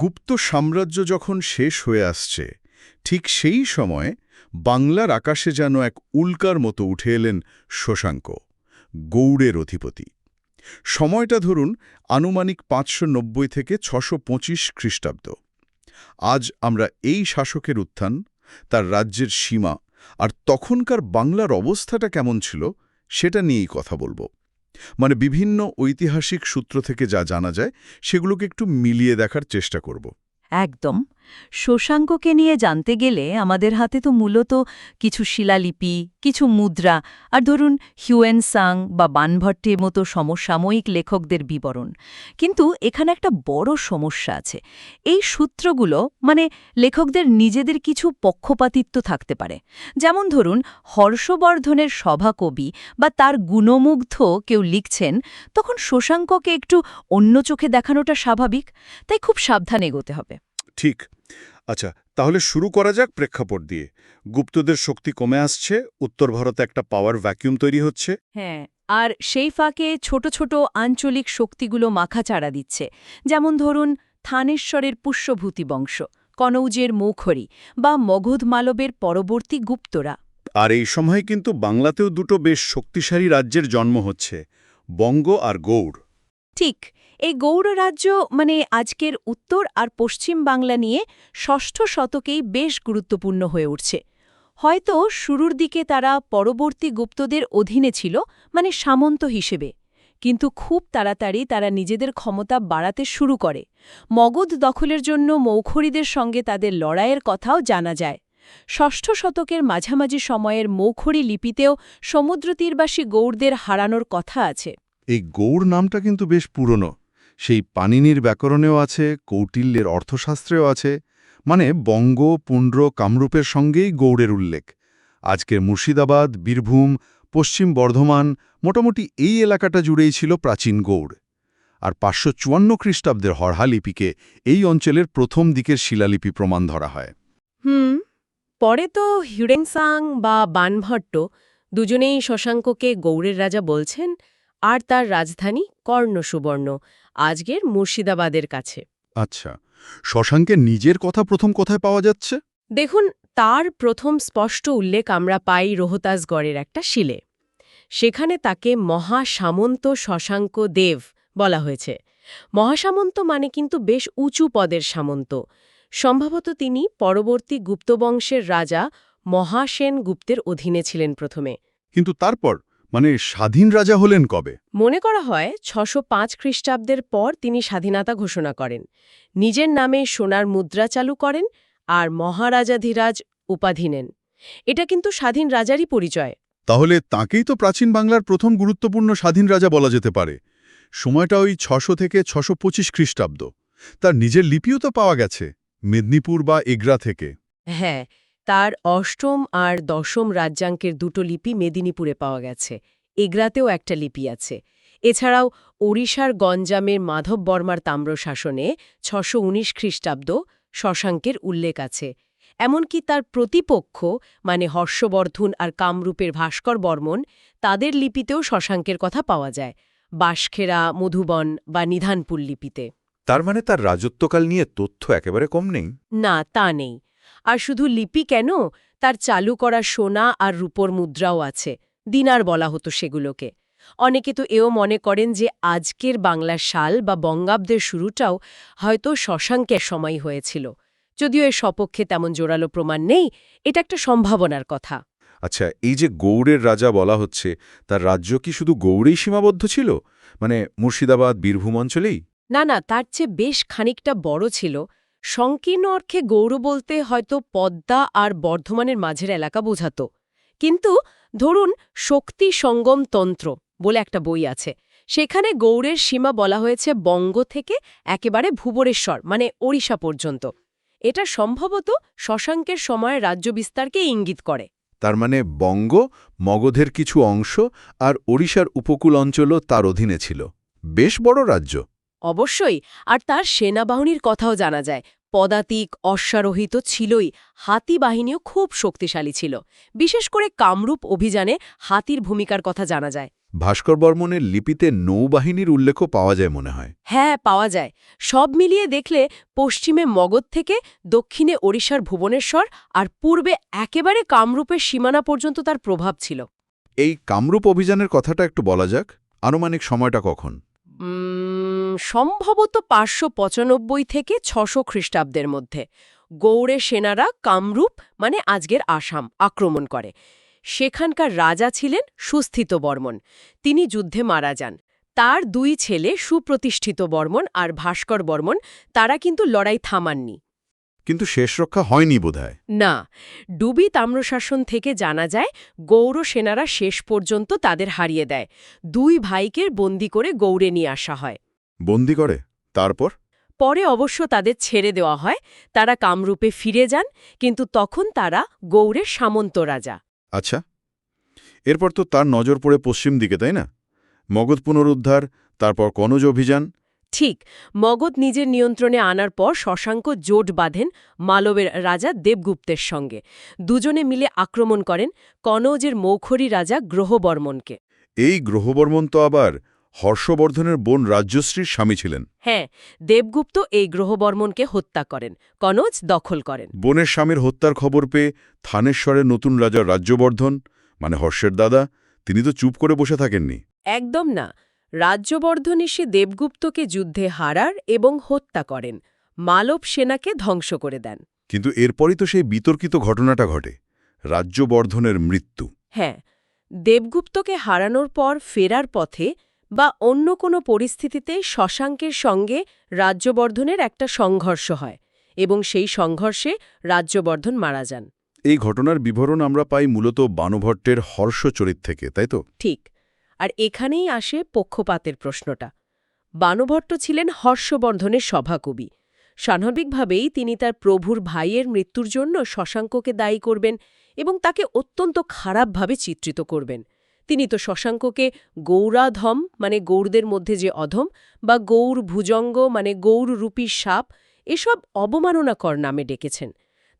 গুপ্ত সাম্রাজ্য যখন শেষ হয়ে আসছে, ঠিক সেই সময় বাংলার আকাশে যেন এক উল্কার মতো উঠে এলেন শশাঙ্ক, গৌড়ের অধিপতি। সময়টা ধরুন আনুমানিক পাঁচশো নব্বই থেকে ছশো পঁচিশ খ্রিস্টাব্দ। আজ আমরা এই শাসকের উত্থান, তার রাজ্যের সীমা আর তখনকার বাংলার অবস্থাটা কেমন ছিল, সেটা নিয়েই কথা বলব। মানে বিভিন্ন ঐতিহাসিক সূত্র থেকে যা জানা যায়, সেগুলোকে একটু মিলিয়ে দেখার চেষ্টা করব। একদম। শশাঙ্ককে নিয়ে জানতে গেলে আমাদের হাতে তো মূলত কিছু শিলালিপি, কিছু মুদ্রা আর ধরুন হিউয়েন সাং বা বানভট্টের মতো সমসাময়িক লেখকদের বিবরণ। কিন্তু এখানে একটা বড় সমস্যা আছে। এই সূত্রগুলো মানে লেখকদের নিজেদের কিছু পক্ষপাতিত্ব থাকতে পারে। যেমন ধরুন হর্ষবর্ধনের সভাকবি বা তার গুণমুগ্ধ কেউ লিখছেন, তখন শশাঙ্ককে একটু অন্য চোখে দেখানোটা স্বাভাবিক। তাই খুব সাবধানে এগোতে হবে। ঠিক। আচ্ছা তাহলে শুরু করা যাক প্রেক্ষাপট দিয়ে। গুপ্তদের শক্তি কমে আসছে উত্তর ভারতে একটা পাওয়ার ভ্যাকিউম তৈরি হচ্ছে। হ্যাঁ আর সেই ফাঁকে ছোট ছোট আঞ্চলিক শক্তিগুলো মাখাচাড়া দিচ্ছে। যেমন ধরুন থানেশ্বরের পুষ্যভূতি বংশ কনৌজের মৌখরি বা মগধ মালবের পরবর্তী গুপ্তরা। আর এই সময় কিন্তু বাংলাতেও দুটো বেশ শক্তিশালী রাজ্যের জন্ম হচ্ছে বঙ্গ আর গৌড়। ঠিক, এই গৌড় রাজ্য মানে আজকের উত্তর আর পশ্চিম বাংলা নিয়ে ষষ্ঠ শতকেই বেশ গুরুত্বপূর্ণ হয়ে উঠছে। হয়তো শুরুর দিকে তারা পরবর্তী গুপ্তদের অধীনে ছিল মানে সামন্ত হিসেবে। কিন্তু খুব তাড়াতাড়ি তারা নিজেদের ক্ষমতা বাড়াতে শুরু করে। মগধ দখলের জন্য মৌখরীদের সঙ্গে তাদের লড়াইয়ের কথাও জানা যায়। ষষ্ঠ শতকের মাঝামাঝি সময়ের মৌখরী লিপিতেও সমুদ্রতীরবাসী গৌড়দের হারানোর কথা আছে। এই গৌড় নামটা কিন্তু বেশ পুরনো। সেই পানিনির ব্যাকরণেও আছে, কৌটিল্যের অর্থশাস্ত্রেও আছে মানে বঙ্গ পুণ্ড্র কামরূপের সঙ্গেই গৌড়ের উল্লেখ। আজকের মুর্শিদাবাদ, বীরভূম, পশ্চিম বর্ধমান মোটামুটি এই এলাকাটা জুড়েই ছিল প্রাচীন গৌড়। আর পাঁচশো চুয়ান্ন খ্রিস্টাব্দের হরহা লিপিকে এই অঞ্চলের প্রথম দিকের শিলালিপি প্রমাণ ধরা হয়। হুম, পরে তো হিউরেংসাং বা বানভট্ট দুজনেই শশাঙ্ককে গৌড়ের রাজা বলছেন আর তার রাজধানী কর্ণ সুবর্ণ আজকের মুর্শিদাবাদের কাছে। আচ্ছা শশাঙ্কের নিজের কথা প্রথম কোথায় পাওয়া যাচ্ছে? দেখুন তার প্রথম স্পষ্ট উল্লেখ আমরা পাই রোহতাসগড়ের একটা শিলে। সেখানে তাকে মহাসামন্ত শশাঙ্ক দেব বলা হয়েছে। মহাসামন্ত মানে কিন্তু বেশ উঁচু পদের সামন্ত। সম্ভবত তিনি পরবর্তী গুপ্তবংশের রাজা মহাসেন গুপ্তের অধীনে ছিলেন প্রথমে। কিন্তু তারপর মানে স্বাধীন রাজা হলেন কবে? মনে করা হয় ছশো পাঁচ খ্রিস্টাব্দের পর তিনি স্বাধীনতা ঘোষণা করেন। নিজের নামে সোনার মুদ্রা চালু করেন আর মহারাজাধিরাজ উপাধি নেন। এটা কিন্তু স্বাধীন রাজারই পরিচয়। তাহলে তাকেই তো প্রাচীন বাংলার প্রথম গুরুত্বপূর্ণ স্বাধীন রাজা বলা যেতে পারে। সময়টা ওই ছশো থেকে ছশো পঁচিশ খ্রিস্টাব্দ। তার নিজের লিপিও তো পাওয়া গেছে মেদিনীপুর বা এগরা থেকে। হ্যাঁ তার অষ্টম আর দশম রাজ্যাঙ্কের দুটো লিপি মেদিনীপুরে পাওয়া গেছে। এগরাতেও একটা লিপি আছে। এছাড়াও ওড়িশার গঞ্জামের মাধব বর্মার তাম্রশাসনে ছশো উনিশ খ্রিস্টাব্দ শশাঙ্কের উল্লেখ আছে। এমনকি তার প্রতিপক্ষ মানে হর্ষবর্ধন আর কামরূপের ভাস্কর বর্মন তাদের লিপিতেও শশাঙ্কের কথা পাওয়া যায় বাঁশখেরা মধুবন বা নিধানপুর লিপিতে। তার মানে তার রাজত্বকাল নিয়ে তথ্য একেবারে কম নেই? না তা নেই। আর শুধু লিপি কেন? তার চালু করা সোনা আর রূপোর মুদ্রাও আছে। দিনার বলা হতো সেগুলোকে। অনেকে তো এও মনে করেন যে আজকের বাংলা সাল বা বঙ্গাব্দের শুরুটাও হয়তো শশাঙ্কের সময় হয়েছিল। যদিও এর সপক্ষে তেমন জোরালো প্রমাণ নেই এটা একটা সম্ভাবনার কথা। আচ্ছা এই যে গৌড়ের রাজা বলা হচ্ছে তার রাজ্য কি শুধু গৌড়েই সীমাবদ্ধ ছিল? মানে মুর্শিদাবাদ বীরভূম অঞ্চলেই? না না তার চেয়ে বেশ খানিকটা বড় ছিল। সংকীর্ণ অর্থে গৌর বলতে হয়তো পদ্মা আর বর্ধমানের মাঝের এলাকা বোঝাত। কিন্তু ধরুন শক্তি সঙ্গম তন্ত্র বলে একটা বই আছে। সেখানে গৌড়ের সীমা বলা হয়েছে বঙ্গ থেকে একেবারে ভুবরেশ্বর মানে ওড়িশা পর্যন্ত। এটা সম্ভবত শশাঙ্কের সময়ের রাজ্য বিস্তারকে ইঙ্গিত করে। তার মানে বঙ্গ মগধের কিছু অংশ আর ওড়িশার উপকূল অঞ্চলও তার অধীনে ছিল। বেশ বড় রাজ্য। অবশ্যই আর তার সেনাবাহিনীর কথাও জানা যায়। পদাতিক অশ্বারোহিত ছিলই হাতি বাহিনীও খুব শক্তিশালী ছিল। বিশেষ করে কামরূপ অভিযানে হাতির ভূমিকার কথা জানা যায়। ভাস্কর বর্মনের লিপিতে নৌবাহিনীর উল্লেখও পাওয়া যায় মনে হয়। হ্যাঁ পাওয়া যায়। সব মিলিয়ে দেখলে পশ্চিমে মগধ থেকে দক্ষিণে ওড়িশার ভুবনেশ্বর আর পূর্বে একেবারে কামরূপের সীমানা পর্যন্ত তার প্রভাব ছিল। এই কামরূপ অভিযানের কথাটা একটু বলা যাক। আনুমানিক সময়টা কখন? উম, সম্ভবত পাঁচশো পঁচানব্বই থেকে ছশো খ্রিস্টাব্দের মধ্যে। গৌড়ে সেনারা কামরূপ মানে আজকের আসাম আক্রমণ করে। সেখানকার রাজা ছিলেন সুস্থিত বর্মন। তিনি যুদ্ধে মারা যান। তার দুই ছেলে সুপ্রতিষ্ঠিত বর্মন আর ভাস্কর বর্মন তারা কিন্তু লড়াই থামাননি। কিন্তু শেষ রক্ষা হয়নি বোধহয়। না ডুবি তাম্রশাসন থেকে জানা যায় গৌর সেনারা শেষ পর্যন্ত তাদের হারিয়ে দেয়। দুই ভাইকে বন্দি করে গৌড়ে নিয়ে আসা হয়। বন্দি করে তারপর? পরে অবশ্য তাদের ছেড়ে দেওয়া হয় তারা কামরূপে ফিরে যান কিন্তু তখন তারা গৌড়ের সামন্ত রাজা। আচ্ছা এরপর তো তার নজর পড়ে পশ্চিম দিকে তাই না? মগধ পুনরুদ্ধার তারপর কনজ অভিযান। ঠিক মগধ নিজের নিয়ন্ত্রণে আনার পর শশাঙ্ক জোট বাঁধেন মালবের রাজা দেবগুপ্তের সঙ্গে। দুজনে মিলে আক্রমণ করেন কনৌজের মৌখরী রাজা গ্রহবর্মনকে। এই গ্রহবর্মন তো আবার হর্ষবর্ধনের বোন রাজ্যশ্রীর স্বামী ছিলেন। হ্যাঁ দেবগুপ্ত এই গ্রহবর্মনকে হত্যা করেন কনৌজ দখল করেন। বোনের স্বামীর হত্যার খবর পেয়ে থানেশ্বরের নতুন রাজা রাজ্যবর্ধন মানে হর্ষের দাদা তিনি তো চুপ করে বসে থাকেননি। একদম না রাজ্যবর্ধন এসে দেবগুপ্তকে যুদ্ধে হারার এবং হত্যা করেন মালব সেনাকে ধ্বংস করে দেন। কিন্তু এরপরই তো সেই বিতর্কিত ঘটনাটা ঘটে রাজ্যবর্ধনের মৃত্যু। হ্যাঁ দেবগুপ্তকে হারানোর পর ফেরার পথে বা অন্য কোনো পরিস্থিতিতে শশাঙ্কের সঙ্গে রাজ্যবর্ধনের একটা সংঘর্ষ হয় এবং সেই সংঘর্ষে রাজ্যবর্ধন মারা যান। এই ঘটনার বিবরণ আমরা পাই মূলত বানভট্টের হর্ষচরিত থেকে তাই তো? ঠিক। আর এখানেই আসে পক্ষপাতের প্রশ্নটা। বানভট্ট ছিলেন হর্ষবর্ধনের সভাকবি। স্বাভাবিকভাবেই তিনি তার প্রভুর ভাইয়ের মৃত্যুর জন্য শশাঙ্ককে দায়ী করবেন এবং তাকে অত্যন্ত খারাপভাবে চিত্রিত করবেন। তিনি তো শশাঙ্ককে গৌরাধম মানে গৌরদের মধ্যে যে অধম বা গৌর ভুজঙ্গ মানে গৌররূপী সাপ এসব অবমাননাকর নামে ডেকেছেন।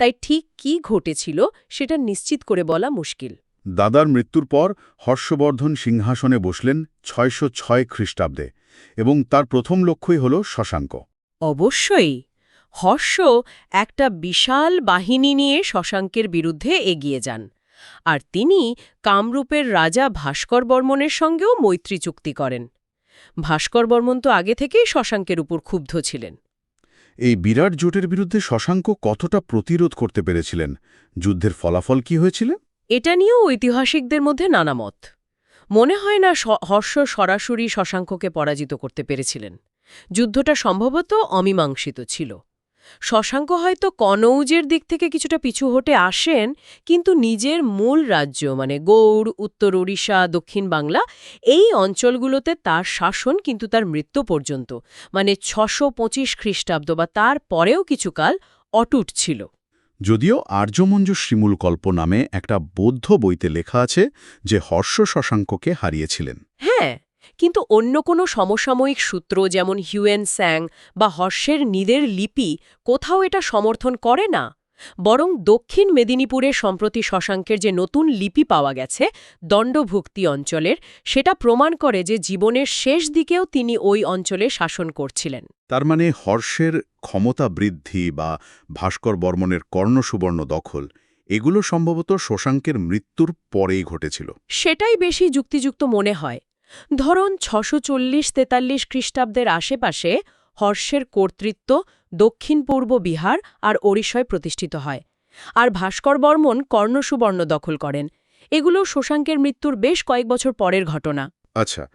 তাই ঠিক কি ঘটেছিল সেটা নিশ্চিত করে বলা মুশকিল। দাদার মৃত্যুর পর হর্ষবর্ধন সিংহাসনে বসলেন ছয়শো ছয় খ্রিস্টাব্দে এবং তার প্রথম লক্ষ্যই হল শশাঙ্ক। অবশ্যই। হর্ষ একটা বিশাল বাহিনী নিয়ে শশাঙ্কের বিরুদ্ধে এগিয়ে যান। আর তিনি কামরূপের রাজা ভাস্কর বর্মনের সঙ্গেও মৈত্রী চুক্তি করেন। ভাস্কর বর্মন তো আগে থেকেই শশাঙ্কের উপর ক্ষুব্ধ ছিলেন। এই বিরাট জোটের বিরুদ্ধে শশাঙ্ক কতটা প্রতিরোধ করতে পেরেছিলেন? যুদ্ধের ফলাফল কি হয়েছিল? এটা নিয়েও ঐতিহাসিকদের মধ্যে নানা মত। মনে হয় না হর্ষ সরাসরি শশাঙ্ককে পরাজিত করতে পেরেছিলেন। যুদ্ধটা সম্ভবত অমীমাংসিত ছিল। শশাঙ্ক হয়তো কনৌজের দিক থেকে কিছুটা পিছু হটে আসেন কিন্তু নিজের মূল রাজ্য মানে গৌড় উত্তর ওড়িশা দক্ষিণ বাংলা এই অঞ্চলগুলোতে তার শাসন কিন্তু তার মৃত্যু পর্যন্ত মানে ছশো পঁচিশ খ্রিস্টাব্দ বা তার পরেও কিছুকাল অটুট ছিল। যদিও আর্যমঞ্জু আর্যমঞ্জ শ্রীমূলকল্প নামে একটা বৌদ্ধ বইতে লেখা আছে যে হর্ষ শশাঙ্ককে হারিয়েছিলেন। হ্যাঁ কিন্তু অন্য কোনো সমসাময়িক সূত্র যেমন হিউয়েন স্যাং বা হর্ষের নিদের লিপি কোথাও এটা সমর্থন করে না। বরং দক্ষিণ মেদিনীপুরে সম্প্রতি শশাঙ্কের যে নতুন লিপি পাওয়া গেছে দণ্ডভুক্তি অঞ্চলের সেটা প্রমাণ করে যে জীবনের শেষ দিকেও তিনি ওই অঞ্চলে শাসন করছিলেন। তার মানে হর্ষের ক্ষমতা বৃদ্ধি বা ভাস্কর বর্মনের কর্ণসুবর্ণ দখল এগুলো সম্ভবত শশাঙ্কের মৃত্যুর পরেই ঘটেছিল। সেটাই বেশি যুক্তিযুক্ত মনে হয়। ধরুন ছশো চল্লিশ তেতাল্লিশ খ্রিস্টাব্দের আশেপাশে হর্ষের কর্তৃত্ব দক্ষিণ পূর্ব বিহার আর ওড়িশায় প্রতিষ্ঠিত হয়। আর ভাস্কর বর্মন কর্ণসুবর্ণ দখল করেন। এগুলো শশাঙ্কের মৃত্যুর বেশ কয়েক বছর পরের ঘটনা। আচ্ছা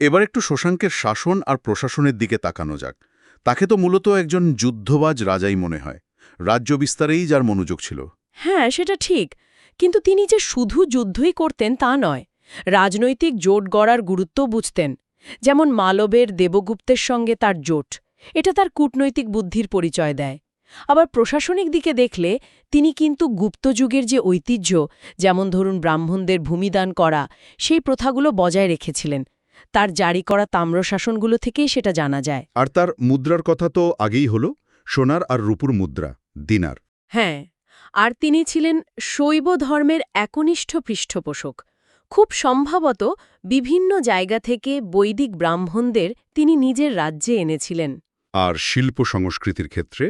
এবার একটু শশাঙ্কের শাসন আর প্রশাসনের দিকে তাকানো যাক। তাকে তো মূলত একজন যুদ্ধবাজ রাজাই মনে হয়। রাজ্য বিস্তারেই যার মনোযোগ ছিল। হ্যাঁ সেটা ঠিক। কিন্তু তিনি যে শুধু যুদ্ধই করতেন তা নয়। রাজনৈতিক জোট গড়ার গুরুত্ব বুঝতেন যেমন মালবের দেবগুপ্তের সঙ্গে তার জোট। এটা তার কূটনৈতিক বুদ্ধির পরিচয় দেয়। আবার প্রশাসনিক দিকে দেখলে তিনি কিন্তু গুপ্তযুগের যে ঐতিহ্য যেমন ধরুন ব্রাহ্মণদের ভূমিদান করা সেই প্রথাগুলো বজায় রেখেছিলেন। তার জারি করা তাম্রশাসনগুলো থেকেই সেটা জানা যায়। আর তার মুদ্রার কথা তো আগেই হল সোনার আর রূপুর মুদ্রা দিনার। হ্যাঁ আর তিনি ছিলেন শৈব ধর্মের একনিষ্ঠ পৃষ্ঠপোষক। খুব সম্ভবত বিভিন্ন জায়গা থেকে বৈদিক ব্রাহ্মণদের তিনি নিজের রাজ্যে এনেছিলেন। আর শিল্প সংস্কৃতির ক্ষেত্রে?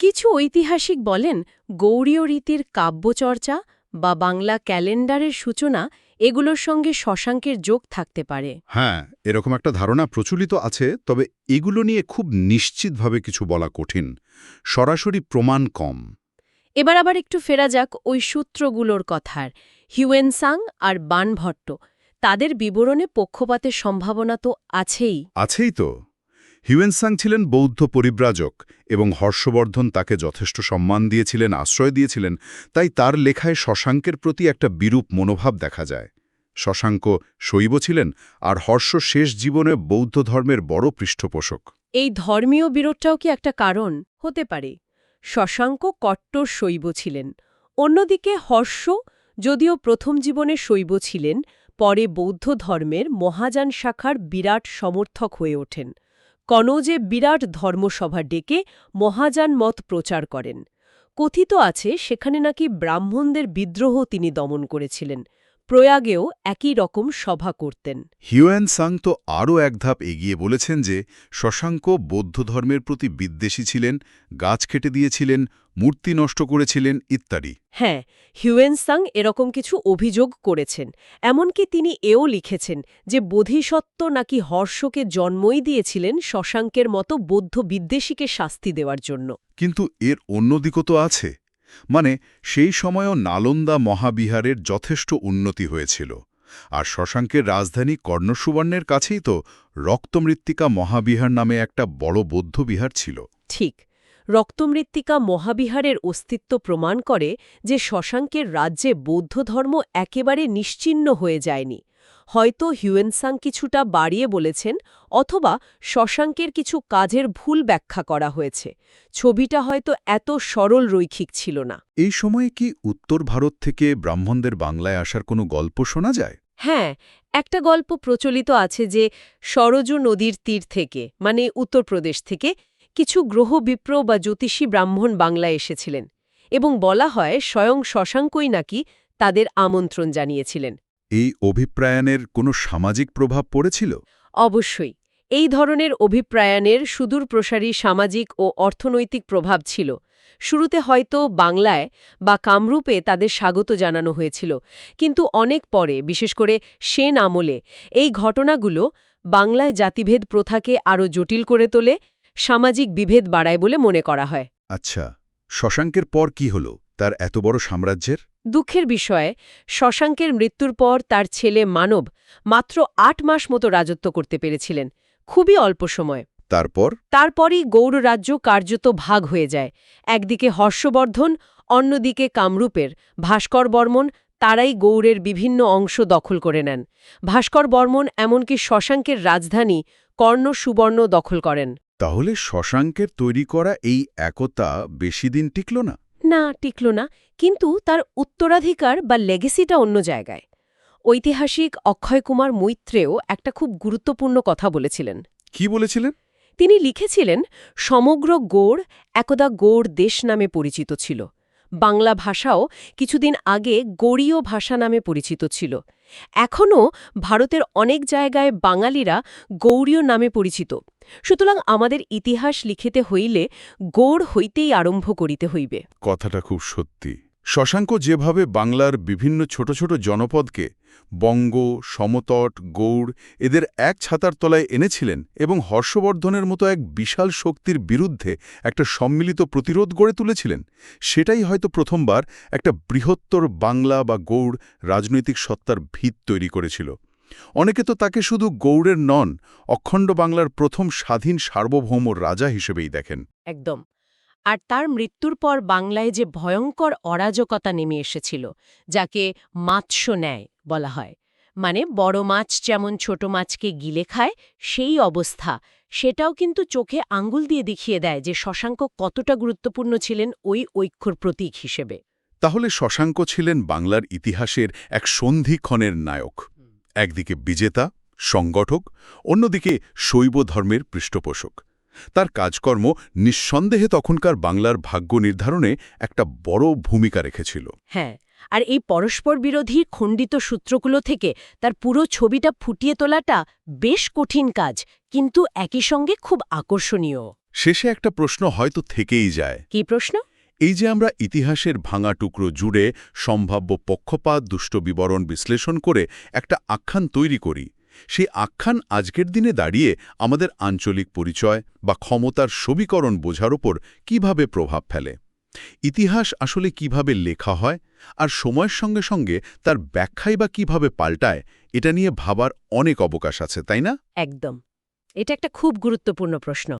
কিছু ঐতিহাসিক বলেন গৌড়ীয় রীতির কাব্যচর্চা বা বাংলা ক্যালেন্ডারের সূচনা এগুলোর সঙ্গে শশাঙ্কের যোগ থাকতে পারে। হ্যাঁ এরকম একটা ধারণা প্রচলিত আছে তবে এগুলো নিয়ে খুব নিশ্চিতভাবে কিছু বলা কঠিন। সরাসরি প্রমাণ কম। এবার আবার একটু ফেরা যাক ওই সূত্রগুলোর কথার। হিউয়েনসাং আর বানভট্ট তাদের বিবরণে পক্ষপাতের সম্ভাবনা তো আছেই। আছেই তো। হিউয়েনসাং ছিলেন বৌদ্ধ পরিব্রাজক এবং হর্ষবর্ধন তাকে যথেষ্ট সম্মান দিয়েছিলেন আশ্রয় দিয়েছিলেন তাই তার লেখায় শশাঙ্কের প্রতি একটা বিরূপ মনোভাব দেখা যায়। শশাঙ্ক শৈব ছিলেন আর হর্ষ শেষ জীবনে বৌদ্ধ ধর্মের বড় পৃষ্ঠপোষক। এই ধর্মীয় বিরোধটাও কি একটা কারণ? হতে পারে। শশাঙ্ক কট্টর শৈব ছিলেন। অন্যদিকে হর্ষ যদিও প্রথম জীবনে শৈব ছিলেন, পরে বৌদ্ধ ধর্মের মহাযান শাখার বিরাট সমর্থক হয়ে ওঠেন। কনৌজে বিরাট ধর্মসভা ডেকে মহাযান মত প্রচার করেন। কথিত আছে, সেখানে নাকি ব্রাহ্মণদের বিদ্রোহ তিনি দমন করেছিলেন। প্রয়াগেও একই রকম সভা করতেন। হিউয়েন সাং তো আরও এক ধাপ এগিয়ে বলেছেন যে শশাঙ্ক বৌদ্ধ ধর্মের প্রতি বিদ্বেষী ছিলেন গাছ কেটে দিয়েছিলেন মূর্তি নষ্ট করেছিলেন ইত্যাদি। হ্যাঁ হিউয়েন সাং এরকম কিছু অভিযোগ করেছেন। এমনকি তিনি এও লিখেছেন যে বোধিসত্ত্ব নাকি হর্ষকে জন্মই দিয়েছিলেন শশাঙ্কের মতো বৌদ্ধ বিদ্বেষীকে শাস্তি দেওয়ার জন্য। কিন্তু এর অন্য দিকও তো আছে। মানে সেই সময়ও নালন্দা মহাবিহারের যথেষ্ট উন্নতি হয়েছিল। আর শশাঙ্কের রাজধানী কর্ণসুবর্ণের কাছেই তো রক্তমৃত্তিকা মহাবিহার নামে একটা বড় বৌদ্ধবিহার ছিল। ঠিক, রক্তমৃত্তিকা মহাবিহারের অস্তিত্ব প্রমাণ করে যে শশাঙ্কের রাজ্যে বৌদ্ধ ধর্ম একেবারে নিশ্চিহ্ন হয়ে যায়নি। হয়তো হিউয়েনসাং কিছুটা বাড়িয়ে বলেছেন অথবা শশাঙ্কের কিছু কাজের ভুল ব্যাখ্যা করা হয়েছে। ছবিটা হয়তো এত সরল রৈখিক ছিল না। এই সময়ে কি উত্তর ভারত থেকে ব্রাহ্মণদের বাংলায় আসার কোনো গল্প শোনা যায়? হ্যাঁ একটা গল্প প্রচলিত আছে যে সরজু নদীর তীর থেকে মানে উত্তরপ্রদেশ থেকে কিছু গ্রহ বিপ্র বা জ্যোতিষী ব্রাহ্মণ বাংলায় এসেছিলেন এবং বলা হয় স্বয়ং শশাঙ্কই নাকি তাদের আমন্ত্রণ জানিয়েছিলেন। এই অভিপ্রায়নের কোনো সামাজিক প্রভাব পড়েছিল? অবশ্যই। এই ধরনের অভিপ্রায়নের সুদূর প্রসারী সামাজিক ও অর্থনৈতিক প্রভাব ছিল। শুরুতে হয়তো বাংলায় বা কামরূপে তাদের স্বাগত জানানো হয়েছিল কিন্তু অনেক পরে বিশেষ করে সেন আমলে এই ঘটনাগুলো বাংলায় জাতিভেদ প্রথাকে আরও জটিল করে তোলে সামাজিক বিভেদ বাড়ায় বলে মনে করা হয়। আচ্ছা শশাঙ্কের পর কি হল? তার এত বড় সাম্রাজ্যের? দুঃখের বিষয়ে শশাঙ্কের মৃত্যুর পর তার ছেলে মানব মাত্র আট মাস মতো রাজত্ব করতে পেরেছিলেন খুবই অল্প সময়। তারপর? তারপরই গৌড়রাজ্য কার্যত ভাগ হয়ে যায় একদিকে হর্ষবর্ধন অন্যদিকে কামরূপের ভাস্কর বর্মন তারাই গৌড়ের বিভিন্ন অংশ দখল করে নেন। ভাস্কর বর্মন এমনকি শশাঙ্কের রাজধানী কর্ণ সুবর্ণ দখল করেন। তাহলে শশাঙ্কের তৈরি করা এই একতা বেশি দিন টিকল না? না টিকল না কিন্তু তার উত্তরাধিকার বা লেগেসিটা অন্য জায়গায়। ঐতিহাসিক অক্ষয় কুমার মৈত্রেও একটা খুব গুরুত্বপূর্ণ কথা বলেছিলেন। কি বলেছিলেন? তিনি লিখেছিলেন সমগ্র গোড় একদা গোড় দেশ নামে পরিচিত ছিল। বাংলা ভাষাও কিছুদিন আগে গড়ীয় ভাষা নামে পরিচিত ছিল। এখনও ভারতের অনেক জায়গায় বাঙালিরা গৌড়ীয় নামে পরিচিত। সুতরাং আমাদের ইতিহাস লিখিতে হইলে গৌড় হইতেই আরম্ভ করিতে হইবে। কথাটা খুব সত্যি। শশাঙ্ক যেভাবে বাংলার বিভিন্ন ছোট ছোট জনপদকে বঙ্গ, সমতট, গৌড়, এদের এক ছাতার তলায় এনেছিলেন এবং হর্ষবর্ধনের মতো এক বিশাল শক্তির বিরুদ্ধে একটা সম্মিলিত প্রতিরোধ গড়ে তুলেছিলেন, সেটাই হয়তো প্রথমবার একটা বৃহত্তর বাংলা বা গৌড় রাজনৈতিক সত্তার ভিত তৈরি করেছিল। অনেকে তো তাকে শুধু গৌড়ের নন, অখণ্ড বাংলার প্রথম স্বাধীন সার্বভৌম রাজা হিসেবেই দেখেন। একদম। আর তার মৃত্যুর পর বাংলায় যে ভয়ঙ্কর অরাজকতা নেমে এসেছিল, যাকে মাৎস্য ন্যায় বলা হয়। মানে বড় মাছ যেমন ছোট মাছকে গিলে খায়, সেই অবস্থা। সেটাও কিন্তু চোখে আঙ্গুল দিয়ে দেখিয়ে দেয় যে শশাঙ্ক কতটা গুরুত্বপূর্ণ ছিলেন ওই ঐক্যর প্রতীক হিসেবে। তাহলে শশাঙ্ক ছিলেন বাংলার ইতিহাসের এক সন্ধিক্ষণের নায়ক। একদিকে বিজেতা, সংগঠক, অন্যদিকে শৈব ধর্মের পৃষ্ঠপোষক। তার কাজকর্ম নিঃসন্দেহে তখনকার বাংলার ভাগ্য নির্ধারণে একটা বড় ভূমিকা রেখেছিল। হ্যাঁ আর এই পরস্পর বিরোধী খণ্ডিত সূত্রগুলো থেকে তার পুরো ছবিটা ফুটিয়ে তোলাটা বেশ কঠিন কাজ কিন্তু একই সঙ্গে খুব আকর্ষণীয়। শেষে একটা প্রশ্ন হয়তো থেকেই যায়। কি প্রশ্ন? এই যে আমরা ইতিহাসের ভাঙা টুকরো জুড়ে সম্ভাব্য পক্ষপাত দুষ্ট বিবরণ বিশ্লেষণ করে একটা আখ্যান তৈরি করি সেই আখ্যান আজকের দিনে দাঁড়িয়ে আমাদের আঞ্চলিক পরিচয় বা ক্ষমতার সবীকরণ বোঝার ওপর কীভাবে প্রভাব ফেলে? ইতিহাস আসলে কীভাবে লেখা হয়? আর সময়ের সঙ্গে সঙ্গে তার ব্যাখ্যাই বা কীভাবে পাল্টায়, এটা নিয়ে ভাবার অনেক অবকাশ আছে, তাই না? একদম। এটা একটা খুব গুরুত্বপূর্ণ প্রশ্ন।